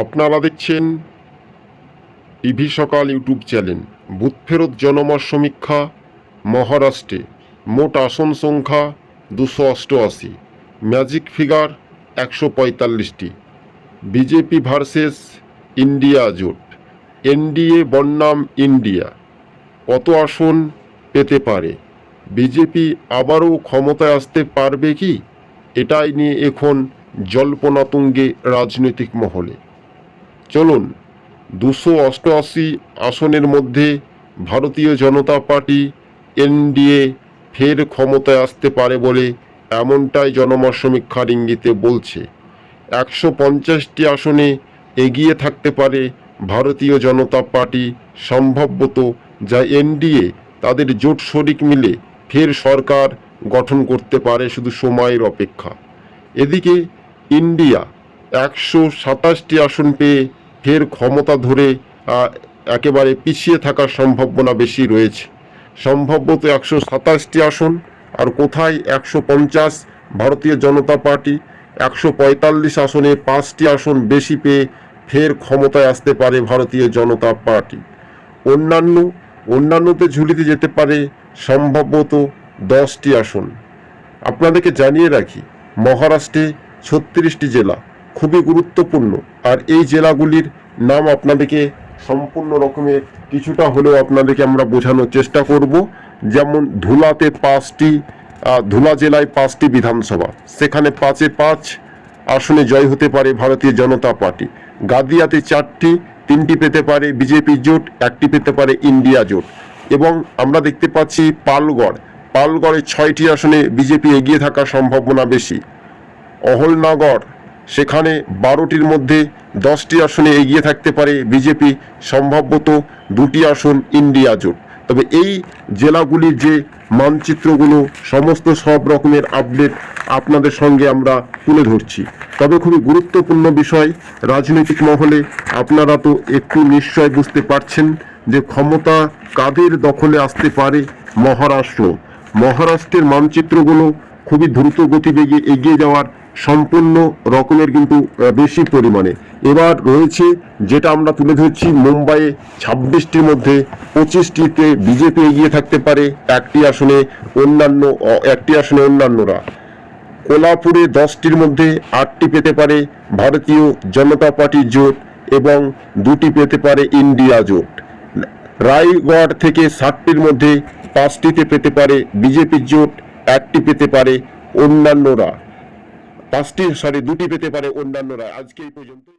আপনারা দেখছেন টিভি সকাল ইউটিউব চ্যানেল। বুথ ফেরত জনমত সমীক্ষা, মহারাষ্ট্রে মোট আসন সংখ্যা দুশো অষ্টআশি। ম্যাজিক ফিগার একশো পঁয়তাল্লিশটি। বিজেপি ভার্সেস ইন্ডিয়া জোট। এনডিএ বনাম ইন্ডিয়া। কত আসন পেতে পারে? বিজেপি আবারও ক্ষমতায় আসতে পারবে কি? এটাই নিয়ে এখন জল্পনা তুঙ্গে রাজনৈতিক মহলে। চলুন, দুশো অষ্টআশি আসনের মধ্যে ভারতীয় জনতা পার্টি এনডিএ ফের ক্ষমতায় আসতে পারে বলে এমনটাই জনমত সমীক্ষার ইঙ্গিতে বলছে। একশো পঞ্চাশটি আসনে এগিয়ে থাকতে পারে ভারতীয় জনতা পার্টি সম্ভবত যা এনডিএ তাদের জোট শরিক মিলে ফের সরকার গঠন করতে পারে শুধু সময়ের অপেক্ষা। এদিকে ইন্ডিয়া একশো সাতাশটি আসন পেয়ে ফের ক্ষমতা ধরে একেবারে পিছিয়ে থাকার সম্ভাবনা বেশি রয়েছে। সম্ভবত একশো সাতাশটি আসন, আর কোথায় একশো পঞ্চাশ ভারতীয় জনতা পার্টি, একশো পঁয়তাল্লিশ আসনে পাঁচটি আসন বেশি পেয়ে ফের ক্ষমতায় আসতে পারে ভারতীয় জনতা পার্টি। অন্যান্য, অন্যান্যতে ঝুলিতে যেতে পারে সম্ভবত দশটি আসন। আপনাদেরকে জানিয়ে রাখি, মহারাষ্ট্রে ছত্রিশটি জেলা খুবই গুরুত্বপূর্ণ। আর এই জেলাগুলির নাম আপনাদেরকে সম্পূর্ণ রকমের কিছুটা হলেও আপনাদেরকে আমরা বোঝানোর চেষ্টা করব। যেমন ধুলাতে পাঁচটি ধুলা জেলায় পাঁচটি বিধানসভা। সেখানে পাঁচে পাঁচ, আসনে জয় হতে পারে ভারতীয় জনতা পার্টি। গাদিয়াতে চারটি, তিনটি পেতে পারে বিজেপি জোট, একটি পেতে পারে ইন্ডিয়া জোট। এবং আমরা দেখতে পাচ্ছি পালগড়। পালগড়ে ছয়টি আসনে বিজেপি এগিয়ে থাকার সম্ভাবনা বেশি। অহলনগর সেখানে বারোটির মধ্যে দশটি আসনে এগিয়ে থাকতে পারে বিজেপি সম্ভবত দুটি আসন ইন্ডিয়া জোট। তবে এই জেলাগুলির যে মানচিত্রগুলো, সমস্ত সব রকমের আপডেট আপনাদের সঙ্গে আমরা তুলে ধরছি। তবে খুবই গুরুত্বপূর্ণ বিষয়, রাজনৈতিক মহলে আপনারা তো একটু নিশ্চয় বুঝতে পারছেন যে ক্ষমতা কাদের দখলে আসতে পারে মহারাষ্ট্র। মহারাষ্ট্রের মানচিত্রগুলো খুবই দ্রুত গতিবেগে এগিয়ে যাওয়ার সম্পূর্ণ রকমের কিন্তু বেশি পরিমাণে। এবার রয়েছে যেটা আমরা তুলে ধরছি মুম্বাইয়ে ছাব্বিশটির মধ্যে পঁচিশটিতে বিজেপি এগিয়ে থাকতে পারে, একটি আসনে অন্যান্য একটি আসনে অন্যান্যরা। কোলাপুরে দশটির মধ্যে আটটি পেতে পারে ভারতীয় জনতা পার্টি জোট এবং দুটি পেতে পারে ইন্ডিয়া জোট। রায়গড় থেকে ষাটটির মধ্যে পাঁচটিতে পেতে পারে বিজেপি জোট, একটি পেতে পারে অন্যান্যরা। পাঁচটি সরি দুটি পেতে পারে অন্যান্যরা। আজকে এই পর্যন্ত